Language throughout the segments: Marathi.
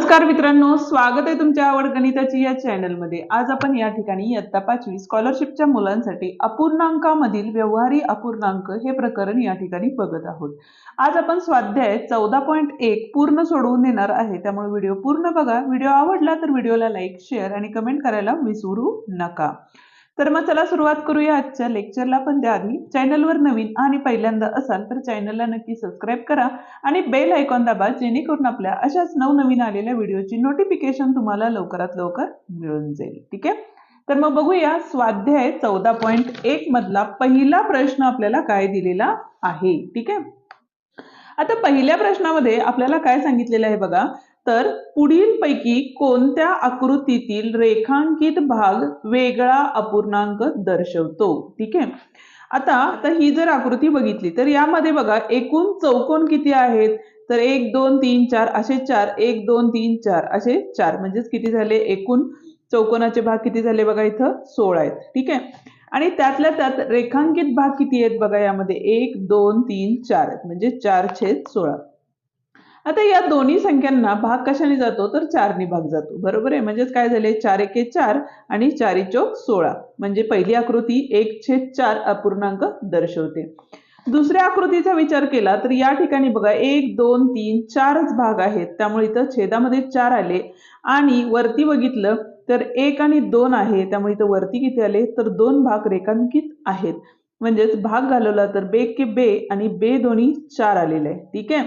नमस्कार मित्रांनो स्वागत आहे तुमच्या आवड गणिताची या चॅनलमध्ये. आज आपण या ठिकाणी इयत्ता पाचवी स्कॉलरशिपच्या मुलांसाठी अपूर्णांकामधील व्यवहारी अपूर्णांक हे प्रकरण या ठिकाणी बघत आहोत. आज आपण स्वाध्याय चौदा पॉईंट एक पूर्ण सोडवून देणार आहे. त्यामुळे व्हिडिओ पूर्ण बघा. व्हिडिओ आवडला तर व्हिडिओला लाईक शेअर आणि कमेंट करायला विसरू नका. तर मग चला सुरुवात करूया आजच्या लेक्चरला पण त्याआधी चॅनलवर नवीन आणि पहिल्यांदा असाल तर चॅनलला नक्की सबस्क्राईब करा आणि बेल आयकॉन दाबा जेणेकरून आपल्या अशाच नवनवीन आलेल्या व्हिडिओची नोटिफिकेशन तुम्हाला लवकरात लवकर मिळून जाईल. ठीक आहे? तर मग बघूया स्वाध्याय चौदा पॉईंट एक मधला पहिला प्रश्न आपल्याला काय दिलेला आहे? ठीक आहे? आता पहिल्या प्रश्नामध्ये आपल्याला काय सांगितलेलं आहे बघा? तर पुढीलपैकी कोणत्या आकृतीतील रेखांकित भाग वेगळा अपूर्णांक दर्शवतो? ठीक आहे. आता आता ही जर आकृती बघितली तर यामध्ये बघा एकूण चौकोन किती आहेत? तर एक दोन तीन चार असे चार एक दोन तीन चार असे चार. म्हणजेच किती झाले? एकूण चौकोनाचे भाग किती झाले बघा इथं? सोळा आहेत. ठीक आहे. आणि त्यातल्या त्यात रेखांकित भाग किती आहेत बघा यामध्ये? एक दोन तीन चार आहेत. म्हणजे चार छेद सोळा. आता या दोन्ही संख्यांना भाग कशाने जातो? तर चारने भाग जातो. बरोबर आहे? म्हणजेच काय झाले? चार एके चार आणि चारी चौक सोळा. म्हणजे पहिली आकृती एक छेद चार अपूर्णांक दर्शवते. दुसऱ्या आकृतीचा विचार केला तर या ठिकाणी बघा एक दोन तीन चारच भाग आहेत. त्यामुळे इथं छेदामध्ये चार आले आणि वरती बघितलं तर एक आणि दोन आहे. त्यामुळे इथं वरती किती आले? तर दोन भाग रेखांकित आहेत. म्हणजेच भाग घालवला तर बे के बे आणि बे दोन्ही चार आलेले आहे ठीक आहे?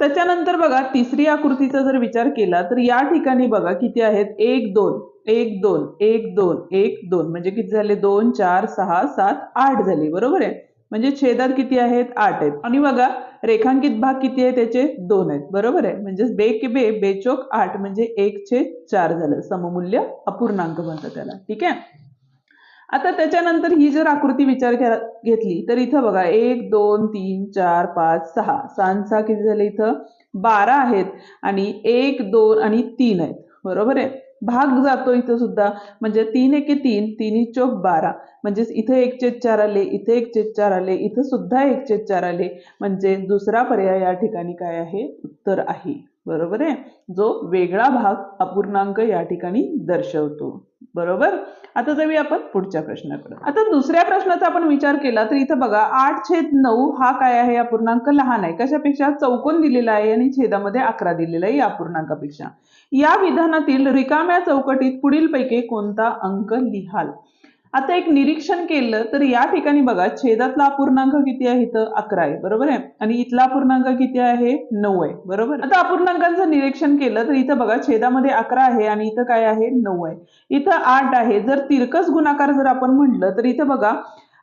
त्याच्यानंतर बघा तिसरी आकृतीचा जर विचार केला तर या ठिकाणी बघा किती आहेत? एक दोन एक दोन एक दोन एक दोन. म्हणजे किती झाले? दोन चार सहा सात आठ झाले. बरोबर आहे? म्हणजे छेदात किती आहेत? आठ आहेत. आणि बघा रेखांकित भाग किती आहे त्याचे दोन आहेत. बरोबर आहे? म्हणजे बे के बे बेचोक आठ. म्हणजे एक छेद चार झालं. सममूल्य अपूर्णांक म्हणतात त्याला. ठीक आहे? आता त्याच्यानंतर ही जर आकृती विचार घेतली तर इथं बघा एक दोन तीन चार पाच सहा. सांसा किती झाले इथं? बारा आहेत आणि एक दोन आणि तीन आहेत. बरोबर आहे? भाग जातो इथं सुद्धा. म्हणजे तीन एके तीन तिन्ही चौक बारा. म्हणजेच इथं एक चेत चार आले इथे एक चेत चार आले इथं सुद्धा एक चेत चार आले. म्हणजे दुसरा पर्याय या ठिकाणी काय आहे? उत्तर आहे. बरोबर आहे? जो वेगळा भाग अपूर्णांक या ठिकाणी दर्शवतो. बरोबर? आता जाऊया आपण पुढच्या प्रश्नाकडे. आता दुसऱ्या प्रश्नाचा आपण विचार केला तर इथं बघा आठ छेद नऊ हा काय आहे? या पूर्णांक लहान आहे. कशापेक्षा? चौकोन दिलेला आहे आणि छेदामध्ये अकरा दिलेला आहे या पूर्णांकापेक्षा. या विधानातील रिकाम्या चौकटीत पुढीलपैकी कोणता अंक लिहाल? आता एक निरीक्षण केलं तर या ठिकाणी बघा छेदातला अपूर्णांक किती आहे इथं? अकरा आहे बरोबर आहे? आणि इथला अपूर्णांक किती आहे? नऊ आहे बरोबर आता अपूर्णांकांचं निरीक्षण केलं तर इथं बघा छेदामध्ये अकरा आहे आणि इथं काय आहे? नऊ आहे. इथं आठ आहे. जर तिरकस गुणाकार जर आपण म्हटलं तर इथं बघा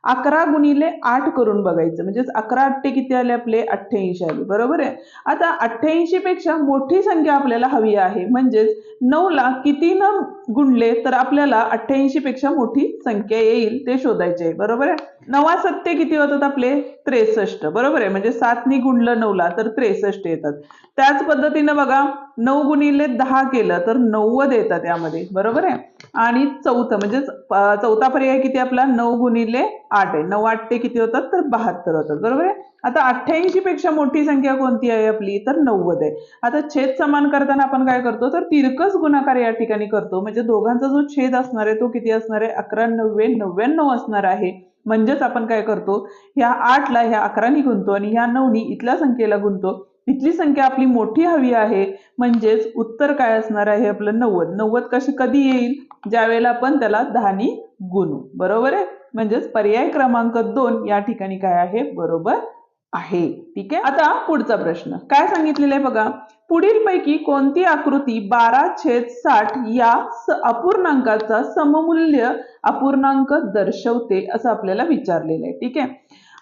अकरा गुणिले आठ करून बघायचं. म्हणजेच अकरा अठ्ठे किती आले आपले? अठ्ठ्याऐंशी आले. बरोबर आहे? आता अठ्ठ्याऐंशी पेक्षा मोठी संख्या आपल्याला हवी आहे. म्हणजेच नऊला किती न गुणले तर आपल्याला अठ्ठ्याऐंशी पेक्षा मोठी संख्या येईल ते शोधायचे आहे. बरोबर आहे? नवा सत्य किती होतात आपले? त्रेसष्ट. बरोबर आहे? म्हणजे सातनी गुणलं नऊला तर त्रेसष्ट येतात. त्याच पद्धतीनं बघा नऊ गुणिले दहा केलं तर नव्वद येतात यामध्ये. बरोबर आहे? आणि चौथं म्हणजे चौथा पर्याय किती आपला? नऊ गुणिले आठ आहे. नऊ आठ ते किती होतात? तर बहात्तर होतात. बरोबर आहे? आता अठ्ठ्याऐंशी पेक्षा मोठी संख्या कोणती आहे आपली? तर नव्वद आहे. आता छेद समान करताना आपण काय करतो? तर तिरकस गुणाकार या ठिकाणी करतो. म्हणजे दोघांचा जो छेद असणार आहे तो किती असणार आहे? अकरा नव्वे नव्याण्णव असणार आहे. म्हणजेच आपण काय करतो ह्या आठला ह्या अकरानी गुंतो आणि ह्या नऊनी इथल्या संख्येला गुंतो. इथली संख्या आपली मोठी हवी आहे म्हणजेच उत्तर काय असणार आहे आपलं नव्वद. नव्वद कशी कधी येईल? ज्यावेळेला आपण त्याला दहानी गुणू. बरोबर आहे? म्हणजेच पर्याय क्रमांक दोन या ठिकाणी काय आहे? बरोबर आहे. ठीक आहे? आता पुढचा प्रश्न. काय सांगितलेलं आहे बघा? पुढील पैकी कोणती आकृती बारा छेद साठ या अपूर्णांकाचा सममूल्य अपूर्णांक दर्शवते असं आपल्याला विचारलेलं आहे. ठीक आहे?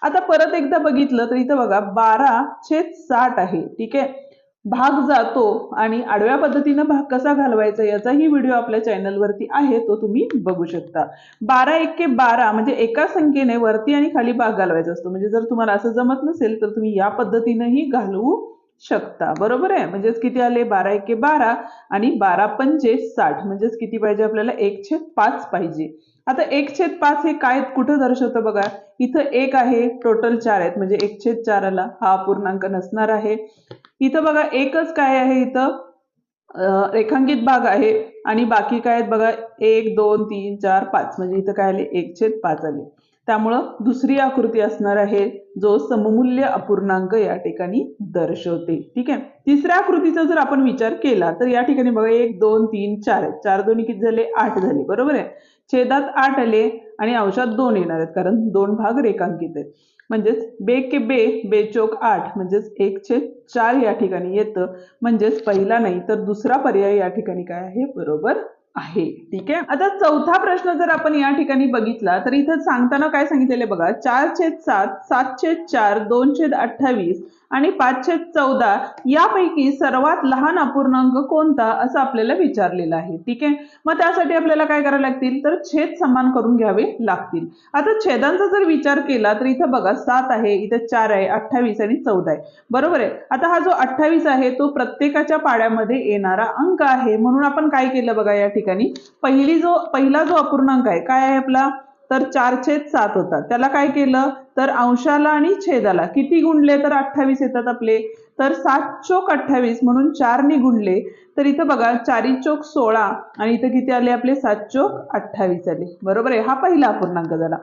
आता परत एकदा बघितलं तर इथं बघा बारा छेद साठ आहे. ठीक आहे? भाग जातो आणि आडव्या पद्धतीनं भाग कसा घालवायचा याचाही व्हिडिओ आपल्या चॅनलवरती आहे तो तुम्ही बघू शकता. बारा एके बारा म्हणजे एका संख्येने वरती आणि खाली भाग घालवायचा असतो. म्हणजे जर तुम्हाला असं जमत नसेल तर तुम्ही या पद्धतीनंही घालवू शकता. बरोबर आहे? म्हणजेच किती आले? बारा एके बारा आणि बारा पंचे साठ. म्हणजेच किती पाहिजे आपल्याला? एक छेद पाच पाहिजे. आता एक छेद पाच हे काय? कुठं दर्शवतं बघा? इथं एक आहे टोटल चार आहेत. म्हणजे एक छेद चाराला हा पूर्णांक नसणार आहे. इथं बघा एकच काय आहे इथं? रेखांकित भाग आहे. आणि बाकी काय आहेत बघा? एक दोन तीन चार पाच. म्हणजे इथं काय आले? एक छेद पाच आले. त्यामुळं दुसरी आकृती असणार आहे जो सममूल्य अपूर्णांक या ठिकाणी दर्शवते. ठीक आहे? तिसऱ्या आकृतीचा जर आपण विचार केला तर या ठिकाणी बघा एक दोन तीन चार चार दोन्ही किती झाले? आठ झाले. बरोबर आहे? छेदात आठ आले आणि अंशात दोन येणार आहेत कारण दोन भाग रेखांकित आहेत. म्हणजेच बे के बे बेचोक आठ म्हणजेच एक छेद चार या ठिकाणी येतं. म्हणजेच पहिला नाही तर दुसरा पर्याय या ठिकाणी काय आहे? बरोबर आहे. ठीक आहे? आता चौथा प्रश्न जर आपण या ठिकाणी बघितला तर इथं सांगताना काय सांगितलेलं बघा चार छेद सात सात छेद चार दोन छेद अठ्ठावीस आणि पाच छेद चौदा यापैकी सर्वात लहान अपूर्णांक कोणता असं आपल्याला विचारलेलं आहे. ठीक आहे? मग त्यासाठी आपल्याला काय करावं लागतील? तर छेद समान करून घ्यावे लागतील. आता छेदांचा जर विचार केला तर इथं बघा सात आहे इथं चार आहे अठ्ठावीस आणि चौदा आहे. बरोबर आहे? आता हा जो अठ्ठावीस आहे तो प्रत्येकाच्या पाड्यामध्ये येणारा अंक आहे. म्हणून आपण काय केलं बघा या ठिकाणी? पहिली जो पहिला जो अपूर्णांक आहे काय आहे आपला? तर चार छेद सात होतात. त्याला काय केलं? तर अंशाला आणि छेदाला. किती गुणले? तर अठ्ठावीस येतात आपले. तर सात चोक अठ्ठावीस म्हणून चारने गुणले. तर इथं बघा चारी चोक सोळा आणि इथं किती आले आपले? सात चोक अठ्ठावीस आले. बरोबर आहे? हा पहिला अपूर्णांक झाला.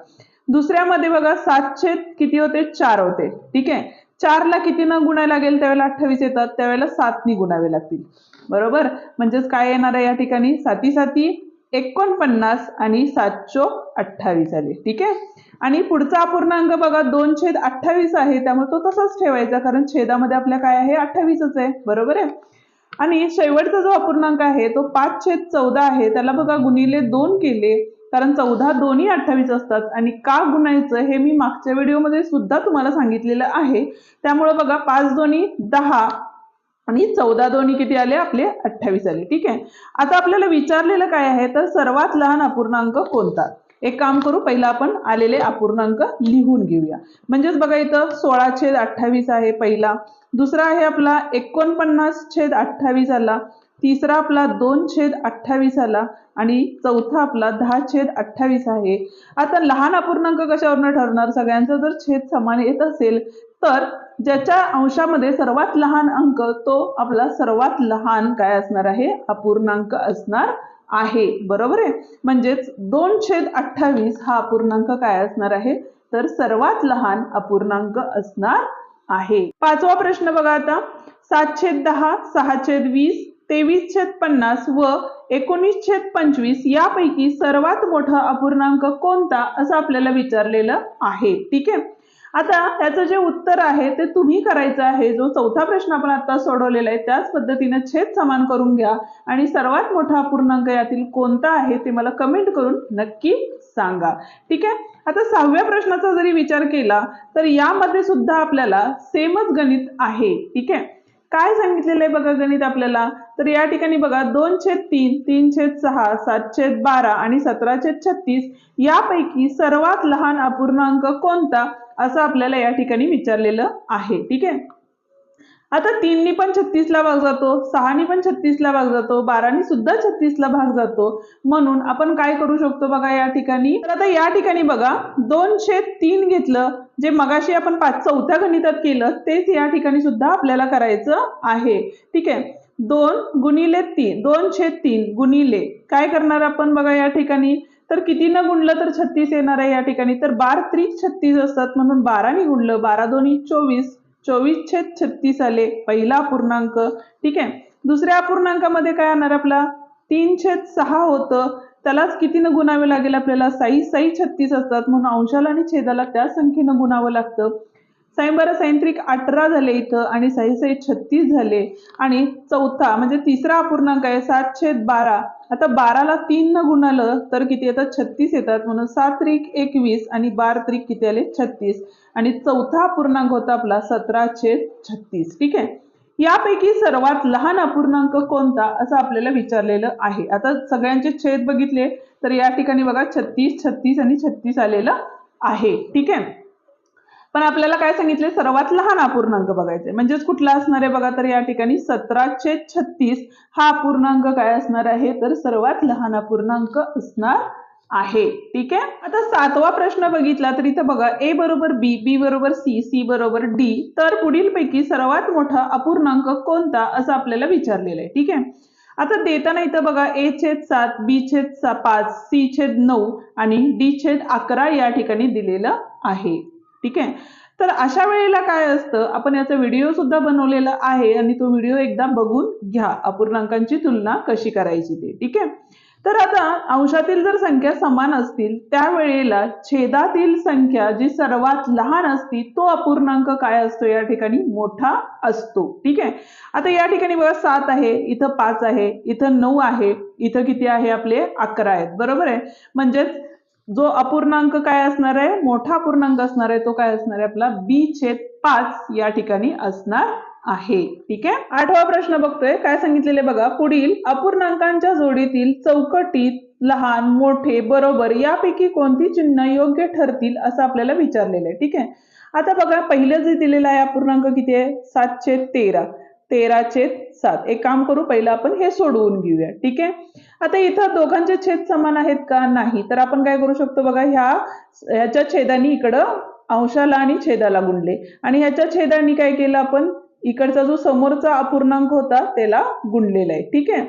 दुसऱ्यामध्ये बघा सात छेद किती होते? चार होते. ठीक आहे? चारला किती न गुणायला लागेल? त्यावेळेला अठ्ठावीस येतात. त्यावेळेला सातनी गुणावे लागतील. बरोबर? म्हणजेच काय येणार आहे या ठिकाणी? साती साती एकोणपन्नास आणि सात अठ्ठावीस आले. ठीक आहे? आणि पुढचा अपूर्णांक बघा दोन छेद अठ्ठावीस आहे त्यामुळे तो तसाच ठेवायचा कारण छेदामध्ये आपल्या काय आहे? अठ्ठावीसच आहे. बरोबर आहे? आणि शेवटचा जो अपूर्णांक आहे तो पाच छेद चौदा आहे. त्याला बघा गुणिले दोन केले कारण चौदा दोन्ही अठ्ठावीस असतात. आणि का गुणायचं हे मी मागच्या व्हिडिओमध्ये सुद्धा तुम्हाला सांगितलेलं आहे. त्यामुळे बघा पाच दोन्ही दहा आणि चौदा दोन्ही किती आले? आपले अठ्ठावीस आले. ठीक आहे? आता आपल्याला विचारलेलं काय आहे? तर सर्वात लहान अपूर्णांक कोणता? एक काम करू पहिला आपण आलेले अपूर्णांक लिहून घेऊया. म्हणजेच बघा इथं सोळा छेद अठ्ठावीस आहे पहिला. दुसरा आहे आपला एकोणपन्नास छेद अठ्ठावीस आला. तिसरा आपला दोन छेद अठ्ठावीस आला. आणि चौथा आपला दहा छेद अठ्ठावीस आहे. आता लहान अपूर्णांक कशावरनं ठरणार? सगळ्यांचा जर छेद समान येत असेल तर ज्याच्या अंशामध्ये सर्वात लहान अंक तो आपला सर्वात लहान काय असणार आहे? अपूर्णांक असणार आहे. बरोबर आहे? म्हणजेच दोन छेद अठ्ठावीस हा अपूर्णांक काय असणार आहे? तर सर्वात लहान अपूर्णांक असणार आहे. पाचवा प्रश्न बघा आता. सात छेद दहा सहा छेद वीस तेवीस छेद पन्नास व एकोणीस छेद पंचवीस यापैकी सर्वात मोठा अपूर्णांक कोणता? असं आपल्याला विचारलेलं आहे. ठीक आहे? आता याचं जे उत्तर आहे ते तुम्ही करायचं आहे. जो चौथा प्रश्न आपण आता सोडवलेला आहे त्याच पद्धतीने छेद समान करून घ्या. आणि सर्वात मोठा अपूर्णांक यातील कोणता आहे ते मला कमेंट करून नक्की सांगा. ठीक आहे? आता सहाव्या प्रश्नाचा जरी विचार केला तर यामध्ये सुद्धा आपल्याला सेमच गणित आहे. ठीक आहे? काय सांगितलेलं आहे बघा गणित आपल्याला? तर या ठिकाणी बघा दोन छेद तीन तीन छेद सहा सात छेद बारा आणि सतरा छेद छत्तीस यापैकी सर्वात लहान अपूर्णांक कोणता? असं आपल्याला या ठिकाणी विचारलेलं आहे. ठीक आहे? आता तीननी पण छत्तीसला भाग जातो सहानी पण छत्तीसला भाग जातो बारानी सुद्धा छत्तीसला भाग जातो. म्हणून आपण काय करू शकतो बघा या ठिकाणी? तर आता या ठिकाणी बघा दोनशे तीन घेतलं जे मगाशी आपण पाच चौथ्या गणितात केलं तेच या ठिकाणी सुद्धा आपल्याला करायचं आहे. ठीक आहे? दोन गुणिले तीन दोनशे तीन गुणिले. काय करणार आपण बघा या ठिकाणी? तर किती न गुणलं तर छत्तीस येणार आहे या ठिकाणी? तर बार त्रिक छत्तीस असतात म्हणून बाराने गुणलं. बारा दोन्ही चोवीस. चोवीस छेद छत्तीस आले. पहिला अपूर्णांक ठीक आहे? दुसऱ्या अपूर्णांकामध्ये काय येणार आपला? तीन छेद सहा होतं. त्यालाच कितीनं गुणावे लागेल आपल्याला? साई साई छत्तीस असतात म्हणून अंशाला आणि छेदाला त्या संख्येनं गुणावं लागतं. साईन बारा साईन अठरा झाले इथं आणि साई साई छत्तीस झाले. आणि चौथा म्हणजे तिसरा अपूर्णांक आहे. सात छेद बारा. आता बाराला तीन न गुणालं तर किती येतात? छत्तीस येतात. म्हणून सात त्रिक एकवीस आणि बार त्रिक किती आले? छत्तीस. आणि चौथा अपूर्णांक होता आपला सतरा छेद छत्तीस. ठीक आहे? यापैकी सर्वात लहान अपूर्णांक कोणता? असं आपल्याला विचारलेलं आहे. आता सगळ्यांचे छेद बघितले तर या ठिकाणी बघा छत्तीस छत्तीस आणि छत्तीस आलेलं आहे. ठीक आहे? पण आपल्याला काय सांगितले सर्वात लहान अपूर्णांक बघायचे म्हणजेच कुठला असणार आहे बघा तर या ठिकाणी सतराशे छत्तीस हा अपूर्णांक काय असणार आहे? तर सर्वात लहान अपूर्णांक असणार आहे. ठीक आहे? आता सातवा प्रश्न बघितला तर इथं बघा ए बरोबर बी बी बरोबर सी सी बरोबर डी तर पुढील पैकी सर्वात मोठा अपूर्णांक कोणता असं आपल्याला विचारलेलं आहे. ठीक आहे? आता देताना इथं बघा ए छेद सात बी छेद सा- पाच सी छेद नऊ आणि डी छेद अकरा या ठिकाणी दिलेलं आहे. ठीक आहे? तर अशा वेळेला काय असतं आपण याचा व्हिडिओ सुद्धा बनवलेला आहे आणि तो व्हिडिओ एकदा बघून घ्या. अपूर्णांकांची तुलना कशी करायची ते ठीक आहे? तर आता अंशातील जर संख्या समान असतील त्यावेळेला छेदातील संख्या जी सर्वात लहान असती तो अपूर्णांक काय असतो या ठिकाणी? मोठा असतो ठीक आहे? आता या ठिकाणी बघा सात आहे इथं पाच आहे इथं नऊ आहे इथं किती आहे आपले? अकरा आहेत बरोबर आहे? म्हणजेच जो अपूर्णांक काय असणार आहे? मोठा अपूर्णांक असणार आहे तो काय असणार आहे? आपला बी छेद पाच या ठिकाणी असणार आहे. ठीक आहे? आठवा प्रश्न बघतोय. काय सांगितलेले बघा? पुढील अपूर्णांकांच्या जोडीतील चौकटीत लहान मोठे बरोबर यापैकी कोणती चिन्ह योग्य ठरतील असं आपल्याला विचारलेलं आहे. ठीक आहे? आता बघा पहिलं जे दिलेलं आहे अपूर्णांक किती आहे? सातशे तेरा. तेरा छेद सात. एक काम करू पहिलं आपण हे सोडवून घेऊया. ठीक आहे? आता इथं दोघांचे छेद समान आहेत का? नाही. तर आपण काय करू शकतो बघा ह्या ह्याच्या छेदाने इकडं अंशाला आणि छेदाला गुणले. आणि ह्याच्या छेदाने काय केलं आपण? इकडचा जो समोरचा अपूर्णांक होता त्याला गुणलेला आहे. ठीक आहे?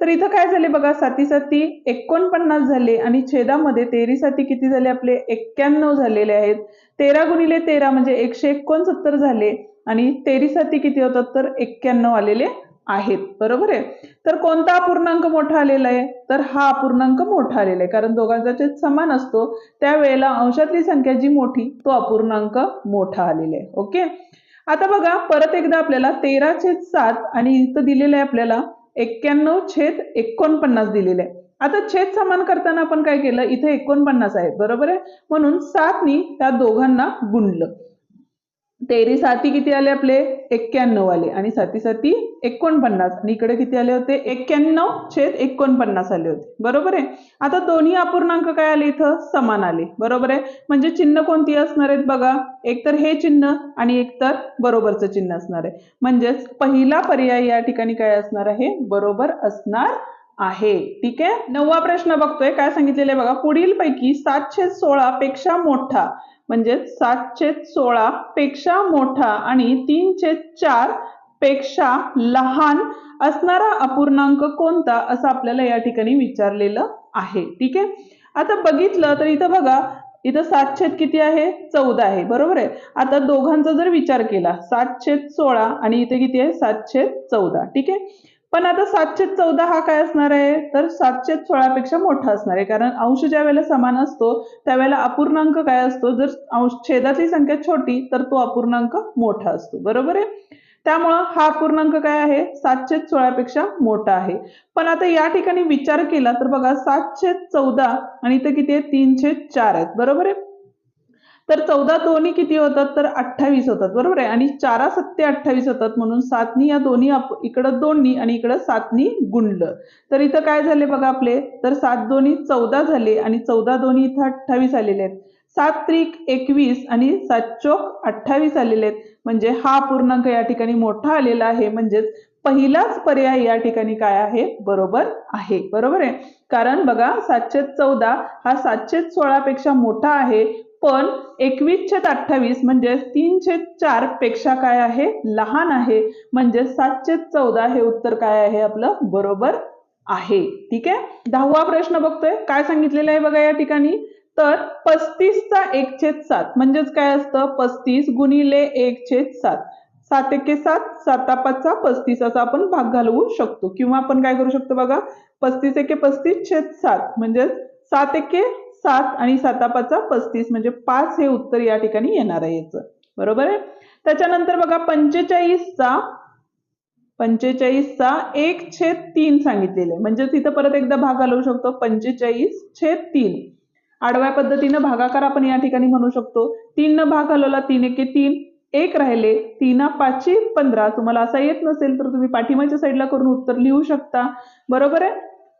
तर इथं काय झाले बघा साती साती एकोणपन्नास झाले आणि छेदामध्ये तेरी साती किती झाले? आपले एक्क्याण्णव झालेले आहेत. तेरा गुणिले तेरा म्हणजे एकशे एकोणसत्तर झाले. आणि तेरिसाती किती होतात तर एक्क्याण्णव आलेले आहेत. बरोबर आहे? तर कोणता अपूर्णांक मोठा आलेला आहे? तर हा अपूर्णांक मोठा आलेला आहे. कारण दोघांचा छेद समान असतो. त्यावेळेला अंशातली संख्या जी मोठी तो अपूर्णांक मोठा आलेला आहे. ओके? आता बघा परत एकदा आपल्याला तेरा छेद सात आणि इथं दिलेलं आहे आपल्याला एक्क्याण्णव छेद एकोणपन्नास दिलेलं आहे. आता छेद समान करताना आपण काय केलं? इथे एकोणपन्नास आहे. बरोबर आहे? म्हणून सातनी त्या दोघांना गुणलं. तेरी साती किती आले आपले? एक्क्याण्णव आले. आणि साती साती एकोणपन्नास. आणि इकडे किती आले होते? एक्क्याण्णव छेद एकोणपन्नास आले होते. बरोबर आहे? आता दोन्ही अपूर्णांक काय आले इथं? समान आले. बरोबर आहे? म्हणजे चिन्ह कोणती असणार आहेत बघा? एक तर हे चिन्ह आणि एकतर बरोबरचं चिन्ह असणार आहे. म्हणजेच पहिला पर्याय या ठिकाणी काय असणार आहे? बरोबर असणार आहे. ठीक आहे? नववा प्रश्न बघतोय. काय सांगितलेलं आहे बघा? पुढील पैकी सातशे सोळा पेक्षा मोठा. म्हणजे सातशे सोळा पेक्षा मोठा आणि तीनशे चारपेक्षा लहान असणारा अपूर्णांक कोणता असं आपल्याला या ठिकाणी विचारलेलं आहे. ठीक आहे? आता बघितलं तर इथं बघा इथं सातशेत किती आहे? चौदा आहे. बरोबर आहे? आता दोघांचा जर विचार केला सातशेत सोळा आणि इथे किती आहे? सातशे चौदा. ठीक आहे? पण आता सातशे चौदा हा काय असणार आहे? तर सातशे सोळापेक्षा मोठा असणार आहे. कारण अंश ज्या वेळेला समान असतो त्यावेळेला अपूर्णांक काय असतो? जर अंश छेदातली संख्या छोटी तर तो अपूर्णांक मोठा असतो. बरोबर आहे? त्यामुळं हा अपूर्णांक काय आहे? सातशे सोळापेक्षा मोठा आहे. पण आता या ठिकाणी विचार केला तर बघा सातशे चौदा आणि इथे किती आहे? तीनशे चार आहेत. बरोबर आहे? तर चौदा दोन्ही किती होतात? तर अठ्ठावीस होतात. बरोबर आहे? आणि चारा सत्ते अठ्ठावीस होतात म्हणून सातनी या दोन्ही इकडं दोन्ही आणि इकडं सातनी गुंडल तर इथं काय झाले बघा आपले? तर सात दोन्ही चौदा झाले आणि चौदा दोन्ही इथं अठ्ठावीस आलेले आहेत. सात त्रिक एकवीस आणि सात चोक अठ्ठावीस आलेले आहेत. म्हणजे हा पूर्णांक या ठिकाणी मोठा आलेला आहे. म्हणजेच पहिलाच पर्याय या ठिकाणी काय आहे? बरोबर आहे. बरोबर आहे? कारण बघा सातशे चौदा हा सातशे सोळा पेक्षा मोठा आहे. पण एकवीस छेद अठ्ठावीस म्हणजे तीनशे चारपेक्षा काय आहे? लहान आहे. म्हणजे सातशे चौदा हे उत्तर काय आहे? आपलं बरोबर आहे. ठीक आहे? दहावा प्रश्न बघतोय. काय सांगितलेलं आहे बघा या ठिकाणी? तर पस्तीसचा एक छेद सात म्हणजेच काय असतं? पस्तीस गुणिले एक छेद सात. सात एके सात साता पाचचा पस्तीस असा आपण भाग घालवू शकतो. किंवा आपण काय करू शकतो बघा? पस्तीस एके पस्तीस छेद सात म्हणजेच सात एके सात आणि सातापाचा पस्तीस म्हणजे पाच हे उत्तर या ठिकाणी येणार आहे याचं. बरोबर आहे? त्याच्यानंतर बघा पंचेचाळीसचा पंचेचाळीसचा एक छेद तीन सांगितलेले म्हणजे तिथं परत एकदा भाग घालवू शकतो. पंचेचाळीस छेद तीन. आडव्या पद्धतीनं भागाकार आपण या ठिकाणी म्हणू शकतो. तीन न भाग घालवला तीन एके तीन. एक राहिले तीना पाचशे पंधरा. तुम्हाला असा येत नसेल तर तुम्ही पाठीमागच्या साईडला करून उत्तर लिहू शकता. बरोबर आहे?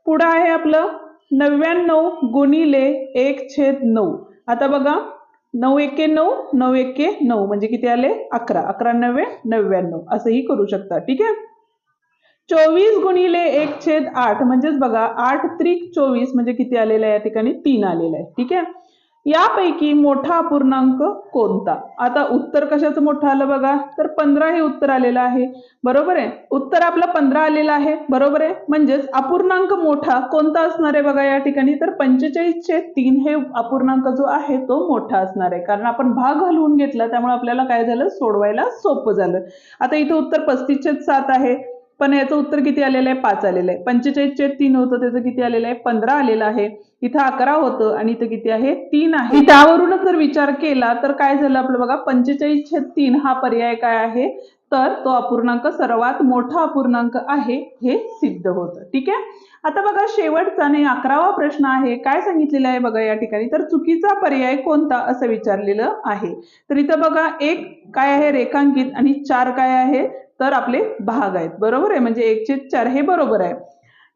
पुढं आहे आपलं नव्याण्णव गुणिले एक छेद नऊ. आता बघा नऊ एके नऊ नऊ एके नऊ म्हणजे किती आले? अकरा. अकरा नव्वे नव्याण्णव. असंही करू शकता. ठीक आहे? चोवीस गुणिले एक छेद आठ म्हणजेच बघा आठ त्रिक चोवीस म्हणजे किती आलेलं आहे या ठिकाणी? तीन आलेलं आहे. ठीक आहे? यापैकी मोठा अपूर्णांक कोणता? आता उत्तर कशाचं मोठं आलं बघा. तर पंधरा हे उत्तर आलेलं आहे. बरोबर आहे? उत्तर आपलं पंधरा आलेलं आहे. बरोबर आहे? म्हणजेच अपूर्णांक मोठा कोणता असणार आहे बघा या ठिकाणी? तर पंचेचाळीसचे तीन हे अपूर्णांक जो आहे तो मोठा असणार आहे. कारण आपण भाग घालवून घेतला त्यामुळे आपल्याला काय झालं? सोडवायला सोपं झालं. आता इथं उत्तर पस्तीसचे सात आहे. पण याचं उत्तर किती आलेलं आहे? पाच आलेलं आहे. पंचेचाळीसचे तीन होतं त्याचं किती आलेलं आहे? पंधरा आलेलं आहे. इथं अकरा होतं आणि इथं किती आहे? तीन आहे. त्यावरूनच जर विचार केला तर काय झालं आपलं बघा? पंचेचाळीसशे तीन हा पर्याय काय आहे? तर तो अपूर्णांक सर्वात मोठा अपूर्णांक आहे हे सिद्ध होतं. ठीक आहे? आता बघा शेवटचा आणि अकरावा प्रश्न आहे. काय सांगितलेलं आहे बघा या ठिकाणी? तर चुकीचा पर्याय कोणता असं विचारलेलं आहे. तर इथं बघा एक काय आहे? रेखांकित आणि चार काय आहे? तर आपले भाग आहेत. बरोबर आहे? म्हणजे एकशे चार हे बरोबर आहे.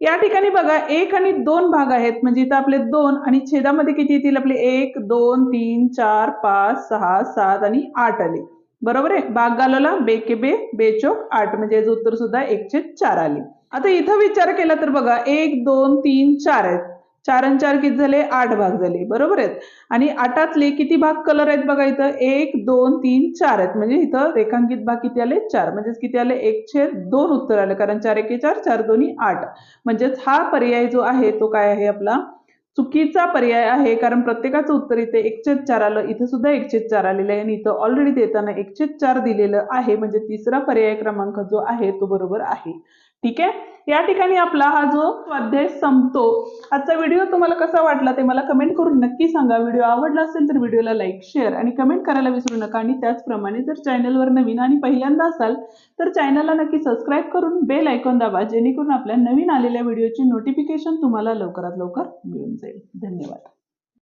या ठिकाणी बघा एक आणि दोन भाग आहेत. म्हणजे इथं आपले दोन आणि छेदामध्ये किती येतील? आपले एक दोन तीन चार पाच सहा सात आणि आठ आले. बरोबर आहे? भाग घालवला बे के बे बेचोक आठ. म्हणजे याचं उत्तर सुद्धा एकशे चार आले. आता इथं विचार केला तर बघा एक दोन तीन चार आहेत. चार आणि चार किती झाले? आठ भाग झाले. बरोबर आहेत? आणि आठातले किती भाग कलर आहेत बघा इथं? एक दोन तीन चार आहेत. म्हणजे इथं रेखांकित भाग किती आले? चार. म्हणजेच किती आले? एकशे दोन उत्तर आले. कारण चार एके चार चार दोन्ही आठ. म्हणजेच हा पर्याय जो आहे तो काय आहे आपला? चुकीचा पर्याय आहे. कारण प्रत्येकाचं उत्तर इथे एकशे चार आलं. इथं सुद्धा एकशे चार आलेलं आहे. आणि इथं ऑलरेडी देताना एकशे चार दिलेलं आहे. म्हणजे तिसरा पर्याय क्रमांक जो आहे तो बरोबर आहे. ठीक आहे? या ठिकाणी आपला हा जो स्वाध्याय संपतो आजचा व्हिडिओ तुम्हाला कसा वाटला ते मला कमेंट करून नक्की सांगा. व्हिडिओ आवडला असेल तर व्हिडिओला लाईक शेअर आणि कमेंट करायला विसरू नका. आणि त्याचप्रमाणे जर चॅनलवर नवीन आणि पहिल्यांदा असाल तर चॅनलला नक्की सबस्क्राईब करून बेल ऐकून दाबा जेणेकरून आपल्या नवीन आलेल्या व्हिडिओची नोटिफिकेशन तुम्हाला लवकरात लवकर मिळून जाईल. धन्यवाद.